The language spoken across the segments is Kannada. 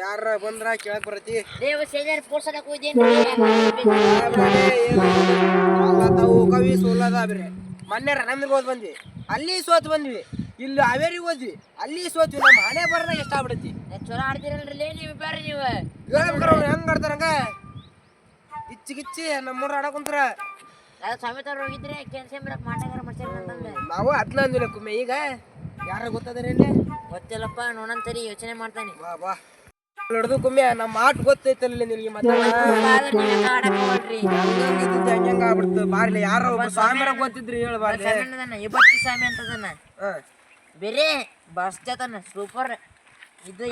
ಯಾರ ಬಂದ್ರ ಕೇಳಕ್ ಬರತಿ? ದೇವ ಸೇಜರ್ ತಾವು ಕವಿ ಸೋಲದ ಬೇರೆ ಮೊನ್ನೆ ರಣಮಿಗೆ ಹೋದ್ ಬಂದ್ವಿ. ಅಲ್ಲಿ ಸೋತ್ ಬಂದ್ವಿ. ಇಲ್ಲಿ ಹಾವೇರಿಗೆ ಹೋದ್ವಿ. ಅಲ್ಲಿ ಸೋತ್ವಿ. ನಮ್ಮ ಹಣೆ ಬರ್ದಾಗ ಎಷ್ಟ ಆಗ್ಬಿಡತಿ? ಚಲೋ ಆಡ್ತಿರಲ್ರಿ ನೀವು ಬೇರೆ ನೀವು. ಹೇಳ್ಬೇಕಾರ ಅವ್ರು ಹೆಂಗ್ ಆಡ್ತಾರಂಗ ಇಚ್ಚಿ ಗಿಚ್ಚಿ ನಮ್ಮೂರ ಆಡಕ್ ಕುಂತ್ರ. ಅದು ಸಮೇತ ಹೋಗಿದ್ರೆ ಮಾಟಗಾರ ಅಂತಂದ್ರೆ ನಾವು ಅಂದಿಲ್ಲ ಕುಮ್ಮೆ ಈಗ? ಯಾರ ಗೊತ್ತದಾರ ಇಲ್ಲಿ? ಗೊತ್ತಿಲ್ಲಪ್ಪ ನೋಡಂತರಿ ಯೋಚನೆ ಮಾಡ್ತಾನೆ. ಬಾ ಬಾ. ಹಿಡ್ದು ಕುಮ್ಮೆ ನಮ್ಮ ಆಟ ಗೊತ್ತೈತಲ್ಲ ನಿನಗೆ ಮತ್ತೆ? ಹೆಂಗ ಆಗ್ಬಿಡ್ತು. ಬಾರ್ಲಿ ಯಾರ ಒಬ್ಬ ಸ್ವಾಮಿರ ಗೊತ್ತಿದ್ರಿ ಹೇಳ ಬಾರ್ಲಿ. ಸಣ್ಣ ಇಬ್ಬತ್ತು ಸ್ವಾಮಿ ಅಂತದನ್ನ. ಬೇರೆ ಬಸ್ ಜತನ ಸೂಪರ್ ಇದು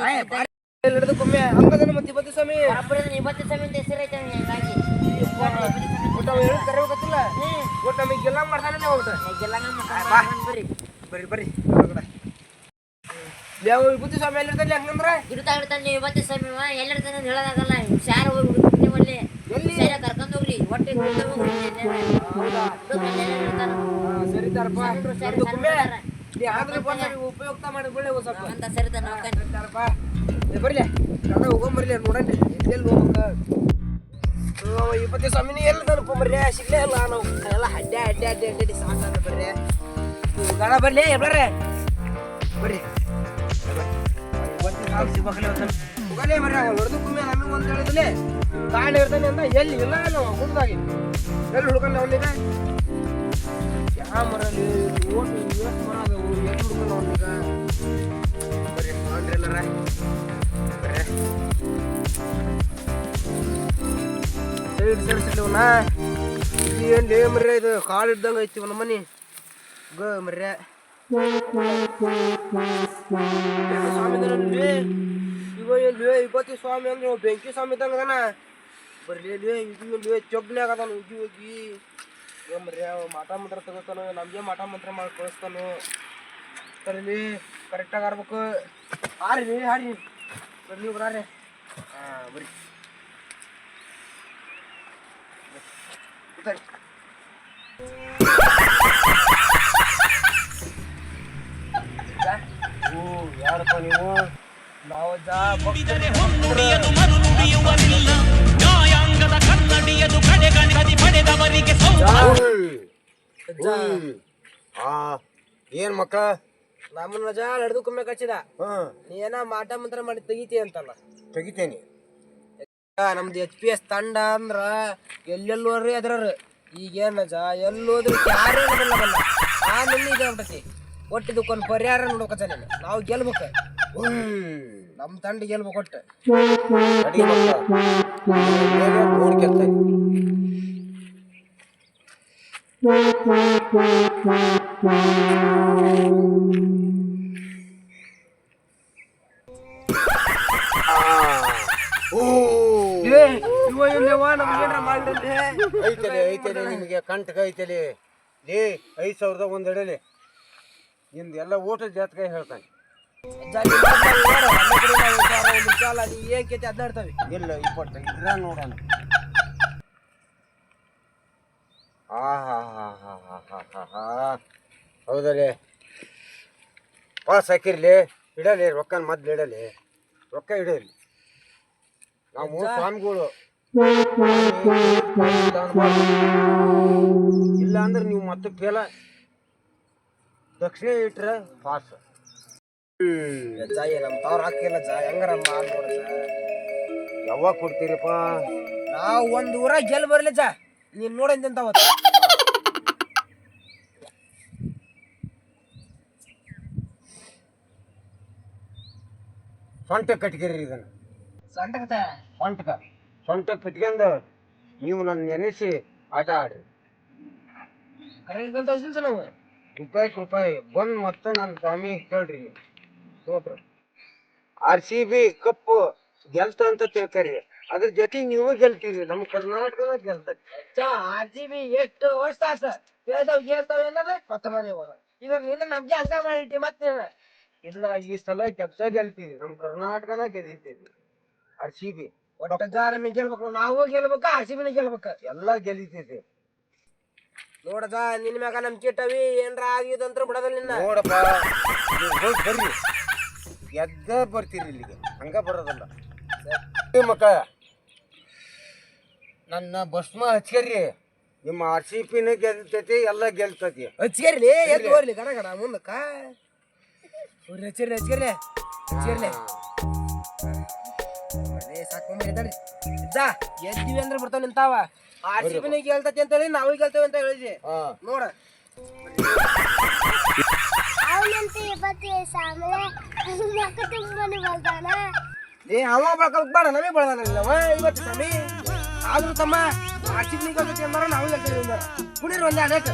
ಹಿಡಿದು ಕುಮ್ಮೆ? ಹಂಗದನ ಮತ್ತೆ ಇವತ್ತು ಸ್ವಾಮಿ? ಇಬ್ಬತ್ತು ಸ್ವಾಮಿ ಅಂತ ಹೆಸರೈತೆ ಐತೆ ಹಂಗಾಗಿ. ಒಟ್ಟು ಹೇಳಿ ಒಟ್ಟು ನಮಗೆ ಗೆಲ್ಲ ಮಾಡ್ತಾನೆ ಬರ್ರಿ ಬರ್ರಿ ಬರ್ರಿ ಹೊರಗಡೆ. ಯಾವ ವಿಭೂತಿ ಸ್ವಾಮಿ ಎಲ್ಲಿರ್ತಾನೆ ಹಂಗಂದ್ರ? ಇರ್ತಾ ಇರ್ತಾನೆ ಇವತ್ತೇ ಸ್ವಾಮಿ ಎಲ್ಲಿರ್ತಾನೆ ಅಂತ ಹೇಳೋದಾಗಲ್ಲ ಶಾರ ಹೋಗಿ ಹುಡುಕ್ರಿ ನಿಮ್ಮಲ್ಲಿ ಎಲ್ಲಿ? ಕರ್ಕೊಂಡು ಹೋಗ್ರಿ ಹೊಟ್ಟೆ ಹೋಗ್ರಿ ಹೌದಾ? ಹಾ, ಸರಿ ತಾರಪ್ಪ. ಸಣ್ಣ ಕುಮ್ಮೆ ನೀ ಆದ್ರೆ ಬಂದ ಉಪಯುಕ್ತ ಮಾಡಿ ಒಂದ್ ಸ್ವಲ್ಪ. ಅಂತ ಸರಿ ತಾರಪ್ಪ. ಏ ಬರ್ಲಿ. ಹೋಗೊಂಬರ್ಲಿ ಎಲ್ಲಿ ಹೋಗ್ಬೇಕು? ಇಪ್ಪತ್ತೇ ಸ್ವಾಮಿನಿ ಎಲ್ಲಿ ತನಕೊಂಬರ್ರಿ ಸಿಗ್ಲೇ ಇಲ್ಲ ನಾವು. ಎಲ್ಲ ಅಡ್ಡೆ ಅಡ್ಡೆ ಅಡ್ಡೆ ಅಡ್ಡೆ ಸಾಕಾಗ ಬರ್ರಿ. ಗಣ ಬರ್ಲಿ ಬರ್ರಿ ಬರ್ರಿ. ಎಲ್ಲಿ ಎಲ್ಲಿ ಇದು ಏನು ಇದು ಕಾಳು ಇದ್ದಂಗೆ ಐತಿ ನಮ್ಮ ಮನೆ. ಗ ಮರ್ರೆ. ಸ್ವಾಮಿ ಇವ ಎಲ್ಲಿ ಸ್ವಾಮಿ ಅಂದ್ರೆ ಬೆಂಕಿ ಸ್ವಾಮಿ ಇದ್ದಂಗೆ ಅದಾನ. ಬರ್ಲಿ ಇಲ್ಲಿ ಇದು ಅವ ಮಾಟ ಮಂತ್ರ ತಗೋತಾನು, ನಮಗೆ ಮಾಟ ಮಂತ್ರ ಮಾಡಿ ಕಳಿಸ್ತಾನು. ಸರಿಲಿ ಕರೆಕ್ಟಾಗಿ ಆಡ್ಬೇಕು ಹಾರಿ ಹಾರಿ. ಬರ್ಲಿ ಬರಾರೆ. ಬರ್ರಿ. ಸರಿ ಓ ಯಾರಪ್ಪ ನೀವು ನಾವು ನ್ಯಾಯಾಂಗದ ಕನ್ನಡಿಯದು ಪಡೆದವರಿಗೆ ಆ ಏನ್ ಮಕ್ಕಳ ನಮ್ಮನ್ನ ರಜಾ ನಡೆದು ಕುಮ್ಮೆ ಕಚ್ಚಿದ. ಹಾ. ನೀ ಏನ ಮಾಟ ಮಂತ್ರ ಮಾಡಿ ತೆಗಿತಿ ಅಂತಲ್ಲ. ತೆಗಿತೇನಿ. ನಮ್ದು ಎಚ್ ಪಿ ಎಸ್ ತಂಡ ಅಂದ್ರ ಎಲ್ಲೆಲ್ಲೋರ್ರಿ ಅದ್ರ ಈಗೇನ್ ರಜಾ ಎಲ್ಲೋದ್ರಿ ಯಾರೇ ಆ ಇದೆ ಆಗ್ಬಿಟ್ಟತಿ ಒಟ್ಟಿದಕ್ಕೊಂದು ಪರಿಹಾರ ನೋಡ್ಬೇಕ ನಾವು ಗೆಲ್ಬೇಕು. ನಮ್ಮ ತಂಡ ಗೆಲ್ಬೇಕು ಒಟ್ಟು. ಏ, ಐತಲೆ ಐತಲೆ ನಿಮಗೆ ಕಂಟಕ ಐತಲಿ. ಲೇ ಐದು ಸಾವಿರದ ಒಂದು ಎಡಲೆ. ನಿಂದು ಎಲ್ಲ ಊಟದ ಜಾತಕ ಹೇಳ್ತಾನೆ. ಇಲ್ಲ ಇಪ್ಪತ್ತು ಇದ್ರ ನೋಡೋಣ. ಆ ಹಾ ಹಾ ಹಾ ಹಾ ಹಾ ಹಾ ಹಾ. ಹೌದಲೇ? ಪಾಸ್ ಹಾಕಿರ್ಲಿ ಇಡಲಿ ರೊಕ್ಕನ ಮೊದ್ಲು ಇಡಲಿ. ರೊಕ್ಕ ಇಡಲಿ ನಾವು ಸ್ವಾಮಿಗಳು. ಇಲ್ಲ ಅಂದ್ರೆ ನೀವು ಮತ್ತೆ ಫೇಲ ದಕ್ಷಿಣ ಇಟ್ರೆ ಪಾಸ್ ಜಾಯಿ ನಮ್ ತವ್ರ ಹಾಕಿಲ್ಲ ಜಾ ಹೆಂಗಾರ ಯಾವಾಗ ಕೊಡ್ತೀರಪ್ಪ? ನಾವು ಒಂದ್ ಊರ ಗೆಲ್ ಬರ್ಲಿ ಜಾ ನೀನ್ ನೋಡಂತ ಸೊಂಟ ಕಟ್ಗಿರಿ ಇದನ್ನ. ಸಂಟಕತ ಸೊಂಟಕ ಸೊಂಟ ಕಟ್ಕೊಂಡು ನೀವು ನನ್ನ ನೆನೆಸಿ ಆಟ ಆಡ್ರಿ. ನಾವು. ರೂಪಾಯಿ ರೂಪಾಯಿ. ಬಂದ್ ಮತ್ತೆ ನನ್ನ ಸ್ವಾಮಿ ಕೇಳ್ರಿ ಆರ್ ಸಿ ಬಿ ಕಪ್ಪು ಗೆಲ್ತ ಅಂತ ತಿಳ್ಕರಿ. ಅದ್ರ ಜೊತೆ ನೀವು ಗೆಲ್ತೀರಿ. ನಮ್ಮ ಕರ್ನಾಟಕನ ಗೆಲ್ತ. ಆರ್ ಜಿ ಬಿ ಎಷ್ಟು ವರ್ಷ ಗೆಲ್ತಾವ ಏನದ ಕೊತ್ತ ಮನೆ ಹೋಗ ಇದ್ರ ನಿನ್ನ ನಮ್ಗೆ ಹಂಗ ಮಾಡಿಟ್ಟಿ ಮತ್ತೆ ಇಲ್ಲ ಈ ಸಲ ಕೆಲಸ ಗೆಲ್ತೀವಿ ನಮ್ಮ ಕರ್ನಾಟಕನ ಗೆಲ್ತೀವಿ ಆರ್ ಸಿ ಬಿ ಒಟ್ಟ ಜಾ ಗೆಲ್ಬೇಕು. ನಾವು ಗೆಲ್ಬೇಕ? R C ಬಿನ ಗೆಲ್ಬೇಕ? ಎಲ್ಲ ಗೆಲಿತೈತಿ ನೋಡ ಜಾ ನಿನ್ ಮ್ಯಾಗ ನಮ್ ಚಿಟ್ಟವಿ ಏನ್ರ ಆಗಿದಂತ್ರ ಬಿಡೋದಿಲ್ಲ ನಿನ್ನ. ನೋಡಪ್ಪ ನೀವು ಹೋಗಿ ಬರ್ರಿ. ಎದ್ದ ಬರ್ತೀರಿ ಇಲ್ಲಿಗೆ. ಹಂಗ ಬರೋದಲ್ಲ. ಮಕ್ಕಳ ನನ್ನ ಭಸ್ಮ ಹಚ್ಕರಿ. ನಿಮ್ಮ ಆರ್ ಸಿ ಪಿನ ಗೆಲ್ತೈತಿ ಎಲ್ಲ ಗೆಲ್ತೈತಿ. ಹಚ್ಕೇರ್ಲಿ ಎದ್ದು ಹೋಗ್ಲಿ ಗಡ ಗಡ ಮುಂದಕ್ಕ. ಅವ್ರು ಹಚ್ಚಿರ್ಲಿ ಹಚ್ಕಿರ್ಲಿ ಹಚ್ಕಿರ್ಲಿ. ಎದ್ದ ಎದ್ದಿವಿ ಅಂದ್ರೆ ಬರ್ತಾವ ನಿಂತಾವ? ಆರ್ ಸಿ ಬಿ ಗೆಲ್ತತಿ ಅಂತ ಹೇಳಿ ನಾವು ಗೆಲ್ತೇವೆ ಅಂತ ಹೇಳಿದ್ವಿ. ನೋಡ. ಅವನಂತ ಇವತ್ತು ಸಾಮಲೆ ಮಕ್ಕ ತುಂಬಾನು ಬಲ್ತಾನ ಏ ಅವ ಬೆಳ್ಕೊಳಕ್ ಬೇಡ ನಮಗೆ ಬೆಳ್ದಾನಲ್ಲ ಅವ ಇವತ್ತು ಸ್ವಾಮಿ ಆದ್ರೂ ತಮ್ಮ ಆರ್ ಸಿ ಬಿನ ಗೆಲ್ತತಿ ಅಂದಾರ ನಾವು ಗೆಲ್ತೇವೆ ಅಂದಾರ ಕುಡೀರಿ ಒಂದೇ ಅನೇಕ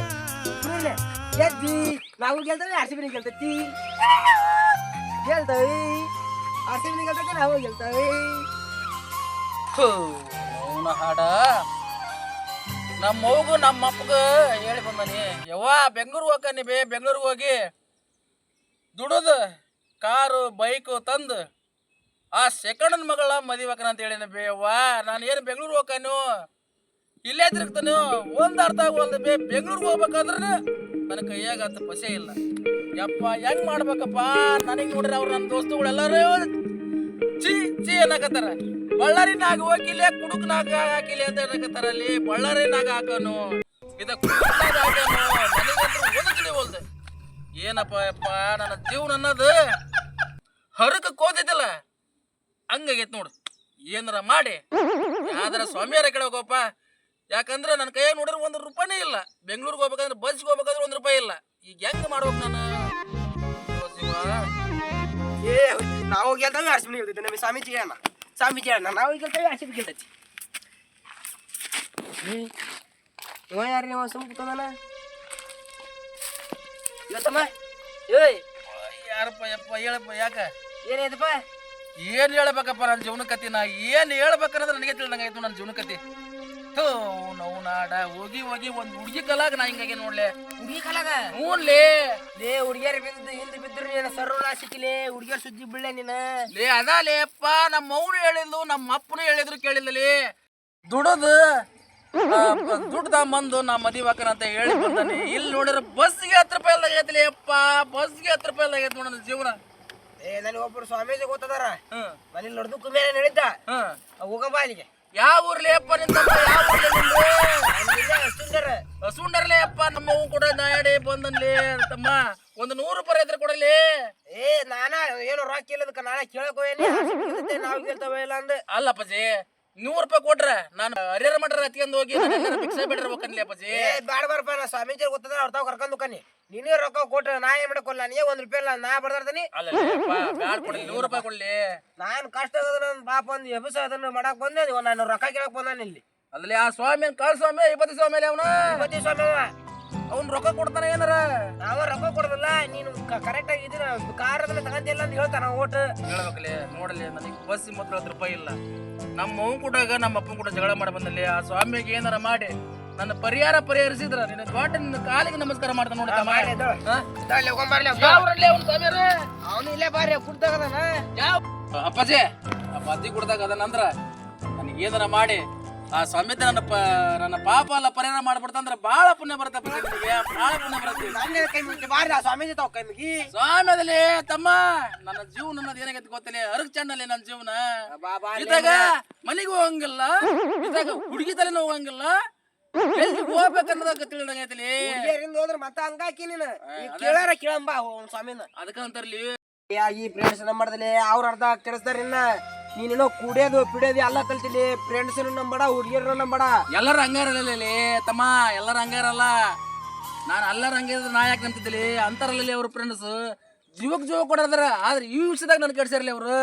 ಕುಡೀರ್ಲಿ. ನಾವು ಗೆಲ್ತೇವೆ ಆರ್ ಸಿ ಬಿನ ಗೆಲ್ತೈತಿ ಗೆಲ್ತವಿ ಆರ್ ಸಿ ಬಿನ ಗೆಲ್ತೈತಿ ನಾವು ಗೆಲ್ತವಿ ಅವನ ಹಾಡ. ನಮ್ಮ ಮಗು ನಮ್ಮ ಅಪ್ಪಗ ಹೇಳಿ ಬಂದಾನಿ, ಯವ್ವ ಬೆಂಗಳೂರು ಹೋಗ್ತಾನೆ ಬೇ, ಬೆಂಗಳೂರಿಗೆ ಹೋಗಿ. ದುಡದು, ಕಾರು, ಬೈಕು ತಂದು ಆ ಸೆಕೆಂಡ್ ಮಗಳ ಮದಿಬೇಕನ ಅಂತ ಹೇಳಿನ ಬೇ ಯವ್ವ. ನಾನು ಏನು ಬೆಂಗಳೂರು ಹೋಗ್ತಾನು ಇಲ್ಲೇ ತಿರುಗ್ತಾನು ಒಂದು ಅರ್ಥ ಒಂದು ಬೇ, ಬೆಂಗಳೂರಿಗೆ ಹೋಗ್ಬೇಕಾದ್ರೆ ನನ್ನ ಕೈಯಾಗ ಅಂತ ಪಸೆ ಇಲ್ಲ. ಯಪ್ಪ, ಹೆಂಗ್ ಮಾಡ್ಬೇಕಪ್ಪ? ನನಗೆ ನೋಡ್ರಿ ಅವ್ರು ನನ್ನ ದೋಸ್ತುಗಳೆಲ್ಲರೂ ಚಿ ಚಿ ಅನ್ನಕತ್ತಾರ. ಬಳ್ಳಾರಿನಾಗ ಹೋಗಿಲ್ಲ, ಕುಡುಕ್ನಾಗ ಹಾಕಿಲ್ಲ ಅಂತ ಹೇಳಕತ್ತಾರಲ್ಲಿ ಅಲ್ಲಿ? ಬಳ್ಳಾರಿನಾಗ ಹಾಕನು. ಏನಪ್ಪ ಯಪ್ಪ, ನನ್ನ ಜೀವನ ಅನ್ನೋದು ಹರಕ ಕೋದಿದ್ದಲ್ಲ ಹಂಗಾಗೈತೆ ನೋಡು. ಏನಾರ ಮಾಡಿ. ಯಾವ್ದಾರ ಸ್ವಾಮಿಯಾರ ಕಡೆ ಹೋಗಪ್ಪ ಯಾಕಂದ್ರೆ ನನ್ನ ಕೈಯಾಗ ನೋಡಿದ್ರೆ ಒಂದು ರೂಪಾಯಿನೇ ಇಲ್ಲ. ಬೆಂಗಳೂರಿಗೆ ಹೋಗ್ಬೇಕಂದ್ರೆ ಬಸ್ಗೆ ಹೋಗ್ಬೇಕಂದ್ರೆ ಒಂದು ರೂಪಾಯಿ ಇಲ್ಲ. ಈಗ ಹೆಂಗ್ ಮಾಡ್ಬೇಕು ನಾನು? ಏ, ನಾವು ಹೋಗಿ ಆರ್ ಸಿ ಬಿನ ಗೆಲ್ತೈತಿ ನಮಗೆ ಸ್ವಾಮೀಜಿ ಹೇಳಣ್ಣ ಸ್ವಾಮೀಜಿ ಹೇಳಣ್ಣ ನಾವು ಈಗ ಸಿ ಬಿ ಗೆಲ್ತೈತಿ ಇವ ಯಾರು ನೀವು ಸುಮ್ ಕೂತದನ? ಇವತ್ತಮ್ಮ? ಏಯ್! ಯಾರಪ್ಪ ಯಪ್ಪ ಹೇಳಪ್ಪ ಯಾಕ? ಏನಾಯ್ತಪ್ಪ ಏನು ಹೇಳ್ಬೇಕಪ್ಪ ನನ್ನ ಜೀವನ ಕತಿ ನಾ ಏನು ಹೇಳ್ಬೇಕನ್ನೋದು ನನಗೆ ತಿಳಿದಂಗಾಯ್ತು ನನ್ನ ಜೀವನ ಕತಿ ಥೂ ನಾವು ನಾಡ. ಹೋಗಿ ಹೋಗಿ ಒಂದ್ ಹುಡುಗಿ ಕಲಾಗ ನಾ ಹಿಂಗಾಗಿ ನೋಡ್ಲೆ. ಹುಡುಗಿ ಕಲಾಗ? ಹ್ಞೂನ್ಲೇ ಲೇ ಹುಡುಗಿಯರ್ ಬಿದ್ದು ಹಿಂದೆ ಬಿದ್ರು ನೀನು ಸರ್ವಣ ಸಿಕ್ಕಿಲೆ ಹುಡುಗಿಯರ್ ಸುದ್ದಿ ಬೀಳೆ ನೀನು. ಲೇ ಅದಲೇ ಅಪ್ಪ ನಮ್ಮ ಅವ್ರು ಹೇಳಿದ್ಲು ನಮ್ಮ ಅಪ್ಪನು ಹೇಳಿದ್ರು ಕೇಳಿಲ್ಲಲೇ ದುಡದು ದುಡ್ದ ತಗೊಂಬಂದು ನಾ ಮದಿವಾಕನ ಅಂತ ಹೇಳಿ ಬಂದಾನೆ. ಇಲ್ಲಿ ನೋಡಿದ್ರೆ ಬಸ್ಗೆ ಹತ್ತು ರೂಪಾಯಿ ಆಗೈತಿ ಅಪ್ಪ. ಬಸ್ಗೆ ಹತ್ತು ರೂಪಾಯಿ ಆಗೈತಿ ನೋಡ ಜೀವನ. ಏ ನನಗೆ ಒಬ್ಬರು ಸ್ವಾಮೀಜಿ ಗೊತ್ತದಾರ? ಹ್ಮ್. ಮನೇಲಿ ನಡ್ದು ಕುಮೇಲೆ ನಡೀತ ಹ್ಮ್. ಹೋಗಮ್ಮ ಅಲ್ಲಿಗೆ. ಯಾವ ಊರ್ಲಿ ಅಪ್ಪ ಯಾವ ನಿಂದು ಅಷ್ಟುಂದರ ಹಸುಂಡರ್ಲೆ ಅಪ್ಪ ನಮ್ಮ ಅವ್ವ ಕೂಡ ನಾಯಡಿ ಬಂದನ್ಲಿ ತಮ್ಮ ಒಂದು ನೂರು ರೂಪಾಯಿ ರೈತರು ಕೊಡಲಿ. ಏ ನಾನ ಏನು ರೊಕ್ಕ ಇಲ್ಲದಕ್ಕ ನಾಳೆ ಕೇಳಕ್ ಹೋಯ್ನಿ ನಾವು ಕೇಳ್ತಾವ ಇಲ್ಲ ಅಂದ. ಅಲ್ಲಪ್ಪ ಅಪ್ಪಾಜಿ ನೂರು ರೂಪಾಯಿ ಕೊಟ್ರ ನಾನು ಹರಿಹರ ಮಠ ಹತ್ಕೊಂಡ್ ಹೋಗಿ ಭಿಕ್ಷೆ ಬಿಡಿರ್ಬೇಕನ್ಲಿ ಅಪ್ಪಾಜಿ. ಬ್ಯಾಡ ಬಾರಪ್ಪ ನಾ ಸ್ವಾಮೀಜಿ ಗೊತ್ತದ ಅವ್ರ ತಾವ್ ಕರ್ಕೊಂಡು ಕನ್ನಿ ನೀನೇ ರೊಕ್ಕ ಕೊಟ್ರೆ ನಾ ಏನ್ ಮಾಡಕೊಲ್ಲ ನೀ ಒಂದ್ ರೂಪಾಯಿ ಇಲ್ಲ ನಾ ಬರ್ದಾರ್ದನಿ ಅಲ್ಲ ಕೊಡ್ಲಿ ನೂರು ರೂಪಾಯಿ ಕೊಡ್ಲಿ. ನಾನ್ ಕಷ್ಟ ಆಗದ ನನ್ ಬಾಪ ಒಂದ್ ಎಬಸ ಅದನ್ನ ಮಾಡಕ್ ಬಂದೆ ನಾನು ರೊಕ್ಕ ಕೇಳಕ್ ಬಂದಾನ ಇಲ್ಲಿ. ಅಲ್ಲಿ ಆ ಸ್ವಾಮಿ ಕಾಲ್ ಸ್ವಾಮಿ ಇಪ್ಪತ್ತು ಸ್ವಾಮಿ ಅವನ? ಇವತ್ತಿ ಸ್ವಾಮಿ ಅವ. ಅವ್ನ್ ರೊಕ್ಕ ಕೊಡ್ತಾನ ಏನಾರ? ನಾವ ರೊಕ್ಕ ಕೊಡೋದಿಲ್ಲ ನೀನು ಕರೆಕ್ಟ್ ಆಗಿ ಇದನ್ನ ಕಾರ್ ಅದನ್ನ ತಗಂತಿಲ್ಲ ಅಂತ ಹೇಳ್ತಾನ ಓಟ್ ಹೇಳ್ಬೇಕಲ್ಲಿ ನೋಡಲಿ ನನಗೆ ಬಸ್ ಮೊದಲು ಹತ್ತು ರೂಪಾಯಿ ಇಲ್ಲ. ನಮ್ಮ ಅವನ್ ಕೂಡ ನಮ್ಮ ಅಪ್ಪನ ಕೂಡ ಜಗಳ ಮಾಡಿ ಬಂದಲ್ಲಿ ಆ ಸ್ವಾಮಿಗೆ ಏನಾರ ಮಾಡಿ. ನನ್ನ ಪರಿಹಾರ ಪರಿಹರಿಸಿದ್ರ ನಿನ್ನ ದೊಡ್ಡ ನಿನ್ನ ಕಾಲಿಗೆ ನಮಸ್ಕಾರ ಮಾಡ್ತಾನ ನೋಡಿ ಅವ್ನು. ಇಲ್ಲೇ ಬಾರಿ ಕುಡ್ದಾಗದಾನ? ಯಾವ ಅಪ್ಪಾಜಿ ಬದ್ದಿ ಕುಡ್ದಾಗ ಅದನ್ನಂದ್ರ ನನಗೆ ಏನಾರ ಮಾಡಿ ಆ ಸ್ವಾಮಿತ ನನ್ನ ಪ ನನ್ನ ಪಾಪ ಎಲ್ಲ ಪರಿಹಾರ ಮಾಡ್ಬಿಡ್ತಂದ್ರ ಬಾಳ ಪುಣ್ಯ ಬರುತ್ತೆ ಅಪ್ಪಾಜಿ ನಿನಗೆ ಬಾಳ ಪುಣ್ಯ ಬರುತ್ತೆ. ಸ್ವಾಮೀಜಿ ತಾವ್ ತಮ್ಮ ನನ್ನ ಜೀವನ ಅನ್ನೋದು ಏನಾಗೈತಿ ಗೊತ್ತಿಲ್ಲ ಅರಗ್ ಚಂಡಲ್ಲಿ ನನ್ನ ಜೀವನ. ಇದಾಗ ಮನೆಗೆ ಹೋಗಂಗಿಲ್ಲ ಇದಾಗ ಹುಡುಗಿ ತಲೆನೂ ಹೋಗಂಗಿಲ್ಲ ಎಲ್ಲಿ ಹೋಗ್ಬೇಕನ್ನೋದಾಗ ತಿಳಿದಂಗೈತಿಲಿ ಹುಡುಗಿಯರಿಂದ ಹೋದ್ರ ಮತ್ತ ಹಂಗಾಕಿ ನೀನು? ಕೇಳಾರ ಕೇಳಂಬ ಅವ್ನ ಸ್ವಾಮಿನ. ಅದಕ್ಕಂತಾರಲಿ ಯಾ, ಈ ಫ್ರೆಂಡ್ಸ್ ನಂಬರ್ದಲ್ಲಿ ಅವ್ರ ಅರ್ಧ ಕೆಡಿಸ್ತಾರ ಇನ್ನ ನೀನೇನೋ ಕುಡಿಯೋದು ಪಿಡಿಯೋದು ಎಲ್ಲ ಕಲ್ತಿಲಿ ಫ್ರೆಂಡ್ಸ್ ನಂಬಡ ಹುಡುಗಿಯರು ನಂಬಡ. ಎಲ್ಲರ ಹಂಗಾರಲ್ಲ ತಮ್ಮ ಎಲ್ಲರ ಹಂಗಾರಲ್ಲ ನಾನು ಎಲ್ಲರೂ ಹಂಗಿದ್ರೆ ನಾ ಯಾಕೆ ನಂಬ್ತಿದ್ದಿಲಿ? ಅಂತಾರಲ್ಲ ಅವ್ರ ಫ್ರೆಂಡ್ಸ್ ಜೀವಕ್ ಜೀವ ಕೊಡೋದ್ರ ಆದ್ರೆ ಈ ವಿಷಯದಾಗ ನನ್ ಕೆಡ್ಸಿರ್ಲಿ ಅವ್ರು.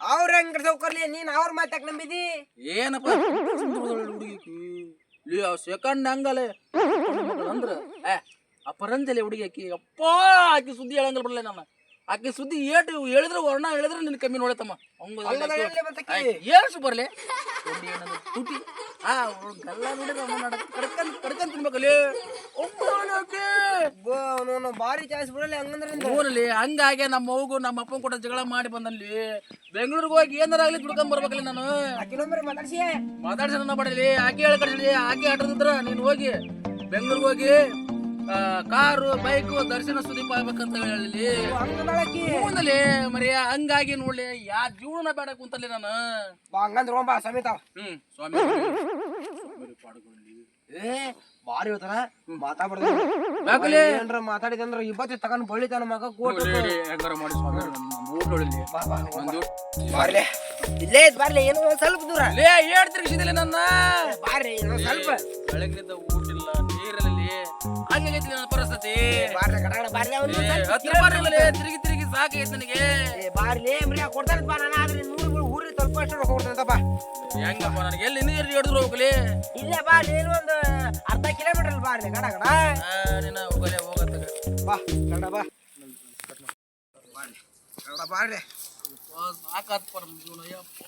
ಅವ್ರ ಹೆಂಗ್ ಕೆಡ್ಸೋಕರ್ಲಿ ನೀನ್ ಅವ್ರ ಮಾತಾಕ್ ನಂಬಿದಿ? ಏನಪ್ಪ? ಹುಡುಗಿ ಸೆಕೆಂಡ್ ಹಂಗಲೆ ಅಂದ್ರ ಏ ಅಪರಂಜಲಿ ಹುಡುಗಿ ಆಕಿ ಅಪ್ಪ ಆಕಿ ಸುದ್ದಿ ಹೇಳಂಗಿಲ್ಲ ಬಿಡ್ಲೆ ನಾನು ಆಕಿ ಸುದ್ದಿ ಏಟು ಹೇಳಿದ್ರೆ ವರ್ಣ ಹೇಳಿದ್ರೆ ನಿನ್ ಕಮ್ಮಿ ನೋಡತ್ತಮ್ಮ? ಏಳ್ಸು ಬರ್ಲೆ. ತುಟಿ. ಆ ಗಲ್ಲ ನೋಡಿದ್ರೆ ತಿನ್ಬೇಕಲ್ಲಿ. ಭಾರಿ ಚಾಯ್ಸ್ ಬಿಡಲಿ ಹಂಗಂದ್ರೆ. ಊರಲ್ಲಿ ಹಂಗಾಗೆ ನಮ್ಮ ಮಗು ನಮ್ಮ ಅಪ್ಪನ ಕೂಡ ಜಗಳ ಮಾಡಿ ಬಂದಲ್ಲಿ ಬೆಂಗಳೂರಿಗೆ ಹೋಗಿ ಏನಾರ ಆಗ್ಲಿ ದುಡ್ಕೊಂಡ್ ಬರ್ಬೇಕಲ್ಲಿ ನಾನು. ಮಾತಾಡ್ಸಿ ಮಾತಾಡ್ಸಿ ನನ್ನ ಬಡಲಿ ಆಕೆ ಹೇಳ್ಕೊಳ್ಳಿ ಆಕೆ ಆಟದಿದ್ರ ನೀನು ಹೋಗಿ ಬೆಂಗಳೂರಿಗೆ ಹೋಗಿ ಕಾರು ಬೈಕು ದರ್ಶನ ಸುದೀಪ ಆಗ್ಬೇಕಂತ ಹೇಳಿ ಹೂನಲ್ಲಿ ಮರಿಯ ಹಂಗಾಗಿ ನೋಡ್ಲಿ ಯಾ ಜೀವನ ಬೇಡ ಕುಂತಲ್ಲಿ ನಾನು. ಹಂಗಂದ್ರ ಸಮೇತ. ಹ್ಮ್ ಸ್ವಾಮಿ. ಏ ಬಾರಿ ಹೋತಾರ ಮಾತಾಡ್ಬಾರ್ದು ಯಾಕಲೆ? ಏನ್ರ ಮಾತಾಡಿದಂದ್ರ ಇಬ್ಬತ್ತಿ ತಗೊಂಡ್ ಬಳಿತಾನ ಮಗ ಕೋಟ್ ಹೆಂಗಾರ ಮಾಡಿ ಸ್ವಾಮಿ ಊಟ ಹೊಳಿಲಿ ಒಂದು ಬಾರ್ಲೆ. ಇಲ್ಲೇ ಇದ್ ಬಾರ್ಲೆ ಏನೋ ಸ್ವಲ್ಪ ದೂರ. ಲೇ ನನ್ನ. ಬಾರಿ ಇನ್ನೊಂದ್ ಸ್ವಲ್ಪ. ಊಟ ಹಂಗಾಗೈತಿ ನನ್ನ ಪರಿಸ್ಥಿತಿ. ಬಾರ್ಲೆ ಕಡಗಡ ಬಾರ್ಲೆ ಅವ್ನು ಸ್ವಲ್ಪ ಹತ್ರ ಬರ್ಲಿಲ್ಲ ತಿರುಗಿ ತಿರುಗಿ ಸಾಕೈತಿ ನನಗೆ. ಏ ಬಾರ್ಲೆ ಮರ್ಯಾ ಕೊಡ್ತಾನೆ ಬಾ ನಾನು ಆದ್ರೆ ನೂರು ಊರಿ ಸ್ವಲ್ಪ ಅಷ್ಟು ರೊಕ್ಕ ಕೊಡ್ತಾನಂತಪ್ಪ ಹೆಂಗಪ್ಪ ನನಗೆ ಎಲ್ಲಿ ನೀರು ಹಿಡಿದ್ರು ಹೋಗ್ಲಿ. ಇಲ್ಲೇ ಬಾ ನೀನು ಒಂದು ಅರ್ಧ ಕಿಲೋಮೀಟರ್ ಬಾರ್ಲೆ ಕಡ ಕಡ ಆ, ನೀನ ಹೋಗಲೇ ಹೋಗತ್ತಗ ಬಾ ಕಡ ಬಾ. ಬಾರ್ಲೆ ಬಾರ್ಲೆ ಸಾಕಾತ್ಪ ನಮ್ಮ ಜೀವನ ಯಪ್ಪ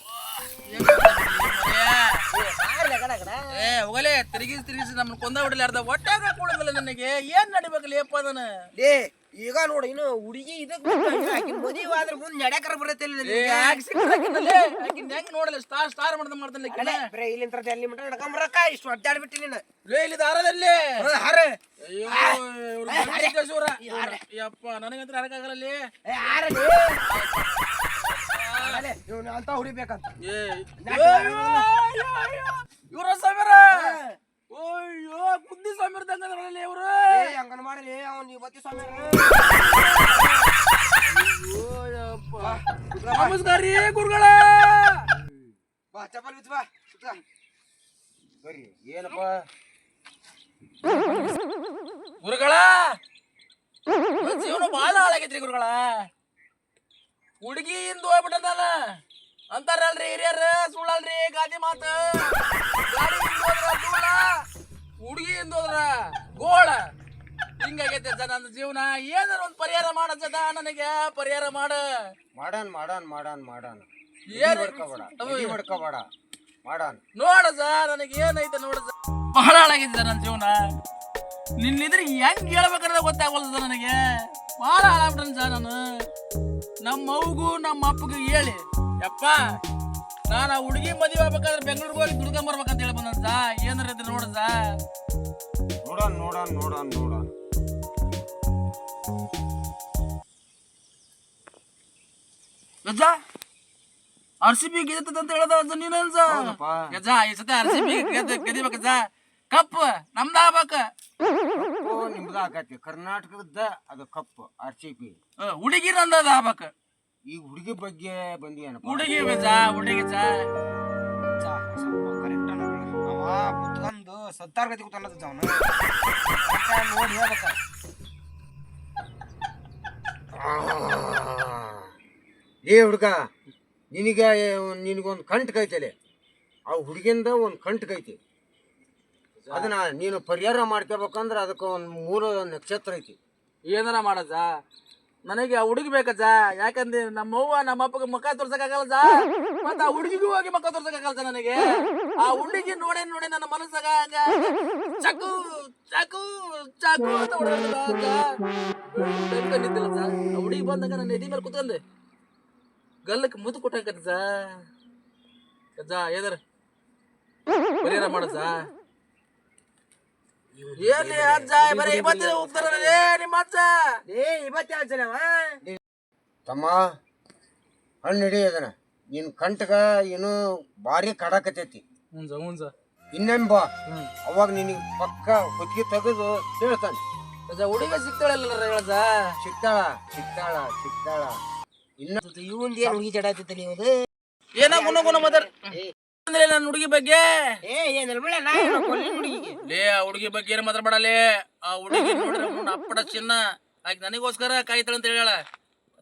ಏನ್ ಮಾಡ್ತಾನೆ ಈ ಮರ್ಯಾ? ಬಾರ್ಲೆ ಕಡ ಕಡ ಏ ಹೋಗಲೇ ತಿರುಗಿಸಿ ತಿರುಗಿಸಿ ನಮ್ಮನ್ನ ಕೊಂದ ಬಿಡಲಿ ಅರ್ಧ ಒಟ್ಟಾಗ ಕೂಡಂಗಿಲ್ಲ ನನಗೆ ಏನ್ ನಡಿಬೇಕಲ್ಲ ಯಪ್ಪ ಅದನ್ನ ಈಗ ನೋಡು ಇನ್ನು ಹುಡುಗಿ ಇದಕ್ಕೆ ಮದುವೆ ಆದ್ರೆ ಮುಂದೆ ನಡ್ಯಾಕರ ಬರತ್ತಿಲ್ಲ ಹೆಂಗ್ ನೋಡಲ್ಲ ಸ್ಟಾರ್ ಸ್ಟಾರ್ ಮಾಡ್ದಂಗ್ ಮಾಡ್ತಾನೆ. ಬರೇ ಇಲ್ಲಿಂದ ಅಲ್ಲಿ ಮಟ್ಟ ನಡ್ಕೊಂಬರಕ್ಕ ಇಷ್ಟು ಅಡ್ಡಾಡ್ಬಿಟ್ಟು ನೀನು ಲೇ ಇಲ್ಲಿ ದಾರದಲ್ಲಿ ಹರ ಅಯ್ಯೋ. ಯಪ್ಪ ನನಗಂತ್ರ ಹರಕಾಗಲ್ಲ ಅಲ್ಲಿ. ಇವನು ಅಂತ ಹೊಡಿಬೇಕಂತ. ಇವ್ರ ಸಮೀರ ಅಯ್ಯೋ ಬುದ್ಧಿ ಸಮೀರ ತಂಗದ್ರಲ್ಲಿ ಇವ್ರು. ಹಂಗನ್ ಮಾಡ್ರಿ ಅವ್ನು ಇವತ್ತಿ ಸ್ವಾಮಿ ನಮಸ್ಕಾರ ರೀ ಗುರುಗಳ. ಬಾ ಚಪ್ಪಲ್ ಬಿತ್ತು ಬಾ. ಬರ್ರಿ ಏನಪ್ಪ? ಗುರುಗಳ ಜೀವನ ಬಹಳ ಹಾಳಾಗೈತ್ರಿ ಗುರುಗಳ. ಹುಡುಗಿ ಇಂದು ಹೋಗ್ಬಿಟ್ಟದಲ್ಲ ಅಂತಾರಲ್ರಿ ಹಿರಿಯರ ಸುಳ್ಳಲ್ರಿ ಗಾದಿ ಮಾತು. ಹಿಂದ್ ಹೋದ್ರ ಗೋಳ. ಹಿಂಗಾಗೈತೆ ಸರ್ ನನ್ನ ಜೀವನ. ಏನಾರ ಒಂದ್ ಪರಿಹಾರ ಮಾಡಜ್ಜದ ನನಗೆ ಪರಿಹಾರ ಮಾಡ. ಮಾಡಾನ್ ಮಾಡಾನ್ ಮಾಡಾನ್ ಮಾಡಾನ್. ಏನ್ ಮಾಡ್ಕೋಬೇಡ ಹೊಡ್ಕೋಬೇಡ ಮಾಡಾನ್. ನೋಡಜ ನನಗೆ ಏನೈತೆ ನೋಡಜ ಬಹಳ ಹಾಳಾಗಿದೆ ನನ್ನ ಜೀವನ. ನಿನ್ನಿದ್ರೆ ಹೆಂಗ್ ಹೇಳ್ಬೇಕನ್ನೋದು ಗೊತ್ತಾಗಲ್ದ ನನಗೆ. ಬಹಳ ಹಾಳಾಗ್ಬಿಟ್ಟನ್ ಸರ್ ನಾನು? ನಮ್ಮ ಅವ್ಗೂ ನಮ್ಮ ಅಪ್ಪಗೂ ಹೇಳಿ. ಯಪ್ಪ ನಾನು ಆ ಹುಡುಗಿ ಮದುವೆ ಆಗ್ಬೇಕಾದ್ರೆ ಬೆಂಗಳೂರಿಗೆ ಹೋಗಿ ದುಡ್ಕೊಂಡ್ ಬರ್ಬೇಕಂತ ಹೇಳಿ ಬಂದ ಸಾ ಏನಾರ ಇದ್ರೆ ನೋಡಜ ನೋಡಾನ್ ನೋಡಾನ್ ನೋಡಾನ್ ನೋಡಾನ್ ಗಜ್ಜ ಆರ್ ಸಿ ಬಿ ಗೆದ್ದದ ಅಂತ ಹೇಳದ ಅಜ್ಜ ನೀನು ಅನ್ಸ. ಹೌದಪ್ಪ. ಗಜ್ಜ ಈ ಸತಿ ಆರ್ ಸಿ ಬಿ ಕಪ್ ನಮ್ದ ಆಗ್ಬೇಕ. ಕಪ್ಪು ನಿಮ್ದು ಆಗತ್ತೆ ಕರ್ನಾಟಕದ ಅದು ಕಪ್ಪು ಆರ್ ಸಿ ಪಿ ಹುಡುಗಿ ಈ ಆಗ್ಬೇಕ ಈಗ ಹುಡುಗಿ ಬಗ್ಗೆ ಬಂದಿಯನ ಹುಡುಗಿ ಜಾ ಹುಡುಗಿ ಜ ಕರೆಕ್ಟ್ ನೋಡ್ರಿ ಅವ ಕುತ್ಕೊಂಡು ಸತ್ತಾರ ಗತಿ ಕೂತಾನದ ಅವನು ನೋಡಿ ಹೇಳ್ಬೇಕ. ಏ ಹುಡುಗ ನಿನಗೆ ನಿನಗೊಂದು ಕಂಟ್ ಕೈತಲೆ. ಆ ಹುಡುಗಿಂದ ಒಂದು ಕಂಟ್ ಕೈತಿ. ಅದನ್ನ ನೀನು ಪರಿಹಾರ ಮಾಡ್ಕೋಬೇಕಂದ್ರೆ ಅದಕ್ಕೆ ಒಂದು ಮೂರು ನಕ್ಷತ್ರ ಐತಿ. ಏನಾರ ಮಾಡಜ್ಜ? ನನಗೆ ಆ ಹುಡುಗಿ ಬೇಕಜ್ಜ? ಯಾಕಂದ್ರೆ ನಮ್ಮವ್ವ ನಮ್ಮ ಅಪ್ಪಗೆ ಮುಖ ತೋರ್ಸಕ್ಕಾಗಲ್ಲ ಜಾ ಮತ್ತ ಆ ಹುಡುಗಿಗೂ ಹೋಗಿ ಮುಖ ತೋರ್ಸಕ್ಕಾಗಲ್ಲ ನನಗೆ? ಆ ಹುಡುಗಿ ನೋಡೆ ನೋಡಿ ನನ್ನ ಮನಸ್ಸಾಗ ಚಕು ಚಾಕು ಚಕು ಚಾಕು ಅಂತ ಜಾ ಹುಡುಗಿ ಬಂದಾಗ ನನ್ನ ಎದಿ ಮೇಲೆ ಕುತ್ಕೊಂಡೆ. ಗಲ್ಲಕ್ಕೆ ಮುದ್ದು ಕೊಟ್ಟಾಕತ್ತ ಜಾ ಏದಾರ ಪರಿಹಾರ ಮಾಡಜ್ಜ? ಎಲ್ಲಿ ಅಜ್ಜ ಬರೀ ಇವತ್ತಿನ ಹೋಗ್ತಾರಲ್ಲ ನಿಮ್ಮ ಅಜ್ಜ. ಏ ಇವತ್ತೇ ಆಚರಣೆ ಅವ ತಮ್ಮ ಹಣ್ಣು ಹಿಡಿ ಅದನ್ನ. ನಿನ್ನ ಕಂಟಗ ಏನು ಭಾರಿ ಕಡಾಕತೈತಿ ಹುಂಜ ಹುಂಜ ಇನ್ನೇನ್ ಬಾ ಅವಾಗ ನಿನಗೆ ಪಕ್ಕ ಹೊತ್ತಿಗೆ ತೆಗೆದು ಹೇಳ್ತಾನೆ. ಅಜ್ಜ ಹುಡುಗ ಸಿಗ್ತಾಳಲ್ಲ ಅಜ್ಜ? ಸಿಗ್ತಾಳ ಸಿಗ್ತಾಳ ಸಿಗ್ತಾಳ ಇನ್ನ ಇವಂದ ಏನು ಹುಡುಗಿ ಜಡಾಯ್ತೈತೆ ನೀವು ಏನ ಗುಣ ಗುಣ ಮದರ್? ಅಂದ್ರೆ ನನ್ನ ಹುಡುಗಿ ಬಗ್ಗೆ? ಏ ಏನಲ್ಲ ಬಿಡ ನಾ ಏನೋ ಕೊಲ್ಲಿ ಹುಡುಗಿಗೆ. ಲೇ ಆ ಹುಡುಗಿ ಬಗ್ಗೆ ಏನು ಮಾತಾಡ್ಬೇಡಲೇ ಆ ಹುಡುಗಿ ಅವ್ನ ಅಪ್ಪಡ ಚಿನ್ನ. ಆಯ್ತು ನನಗೋಸ್ಕರ ಕಾಯ್ತಾಳೆ ಅಂತ ಹೇಳ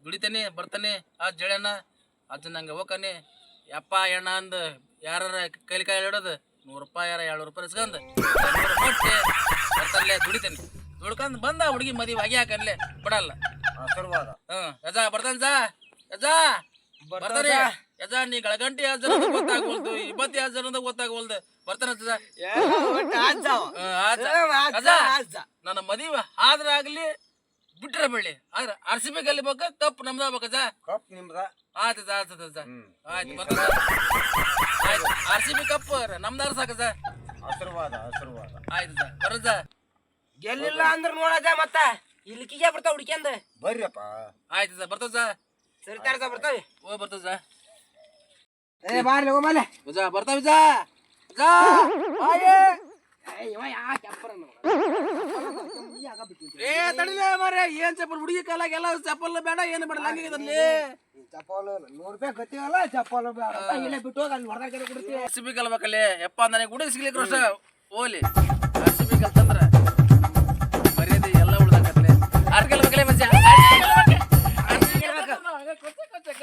ದುಡಿತೇನೆ ಬರ್ತಾನೆ ಆ ಜಳೆನ ಅದು ನಂಗೆ ಹೋಗ್ತಾನೆ ಅಪ್ಪ ಎಣ್ಣ ಅಂದ ಯಾರ ಕೈಲಿ ಕಾಯಿ ಹಿಡೋದು ನೂರು ರೂಪಾಯಿ ಯಾರ ಏಳ್ನೂರು ರೂಪಾಯಿ ಇಸ್ಕೊಂಡ್ ಕೊಟ್ಟೆ. ಬರ್ತಲ್ಲೇ ದುಡಿತೇನೆ. ದುಡ್ಕೊಂಡ್ ಬಂದ ಹುಡುಗಿ ಮದುವೆ ಆಗಿ ಹಾಕನ್ಲೆ. ಬಿಡಲ್ಲ. ಆಶೀರ್ವಾದ. ಹ್ಮ್ ಯಜಾ ಬರ್ತಾನೆ ಸಾ ಯಜಾ ಬರ್ತಾನೆ ಯಜಾ ನೀ ಗಳಗಂಟಿ ಯಾವ ಜನ ಗೊತ್ತಾಗೋಲ್ದು. ಇಪ್ಪತ್ತು ಯಾವ ಜನ ಗೊತ್ತಾಗೋಲ್ದು. ಬರ್ತಾನೆ ನನ್ನ ಮದುವೆ ಆದ್ರ ಆಗ್ಲಿ ಬಿಟ್ರೆ ಬೆಳ್ಳಿ. ಆದ್ರೆ ಆರ್ ಸಿ ಬಿ ಗೆಲ್ಲಿಬೇಕ ಕಪ್ ನಮ್ದ ಆಗ್ಬೇಕಜ್ಜ ಕಪ್ ನಿಮ್ದ? ಆಯ್ತು ಅಜ್ಜ, ಆಯ್ತು. ಹ್ಮ್. ಆಯ್ತು ಅರ್ಸಿಬಿ ಆಯ್ತು ಆರ್ ಸಿ ಬಿ ಕಪ್ ನಮ್ದಾರ ಸಾಕಜ್ಜ ಆಶೀರ್ವಾದ ಆಶೀರ್ವಾದ. ಆಯ್ತು ಅಜ್ಜ, ಬರಜ್ಜ ಗೆಲ್ಲಿಲ್ಲ ಅಂದ್ರ ನೋಡಜ ಮತ್ತ. ಇಲ್ಲಿಕಿಗೆ ಬರ್ತಾವ ಹುಡ್ಕ್ಯಂದ. ಬರ್ರಿಯಪ್ಪ. ಆಯ್ತು ಸರ್ ಬರ್ತದ ಸರ್ ಸರಿ ತಾರ ಬರ್ತಾವೆ. ಓ ಬರ್ತದ ಸರ್ ಏ ಬಾರ್ಲಿ ಹೋಗೋ ಮೇಲೆ ವಿಜಾ ಬರ್ತಾ ವಿಜಾ ವಿಜಾ ಹಾಗೆ ಏ. ಇವ ಯಾ ಕೆಂಪರ ಏ ತಡಿಲೇ ಮಾರ್ರೆ ಏನ್ ಚಪ್ಪಲ್? ಹುಡುಗಿ ಕಾಲಾಗ ಎಲ್ಲ ಚಪ್ಪಲ್ ಬೇಡ ಏನು ಬೇಡ ಹಂಗಿದಲ್ಲಿ ಚಪ್ಪಲ್ ನೂರು ರೂಪಾಯಿ ಗೊತ್ತಿವಲ್ಲ ಬೇಡ. ಇಲ್ಲೇ ಬಿಟ್ಟು ಹೋಗಿ ಅಲ್ಲಿ ಹೊರಗಡೆ ಸಿಬಿ ಕಲ್ಬೇಕಲ್ಲಿ ಯಪ್ಪ ನನಗೆ ಹುಡುಗಿ ಸಿಗ್ಲಿಕ್ಕೆ ರೋಷ ಓಲಿ ಸಿಬಿ ಕಲ್ತಂದ್ರೆ ಮರ್ಯಾದೆ ಎಲ್ಲ ಉಳ್ದಂಗತ್ಲೆ ಅರ್ಕಲ್ಬೇಕಲ್ಲೇ ಮಜಾ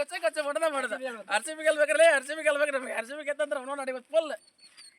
ಕಚ್ಚೆ ಕಚ್ಚೆ ಮಾಡೋದ ಮಾಡೋದು ಅರ್ಸಿಬಿ ಗೆಲ್ಬೇಕ್ರಲ್ಲ ಅರ್ಸಿಬಿ ಗೆಲ್ಬೇಕ್ರಿ ನಮಗೆ ಅರ್ಸಿಬಿ ಗೆತ್ತಂದ್ರೆ ಅವನೋ ನಡಿಬೇಕು ಫುಲ್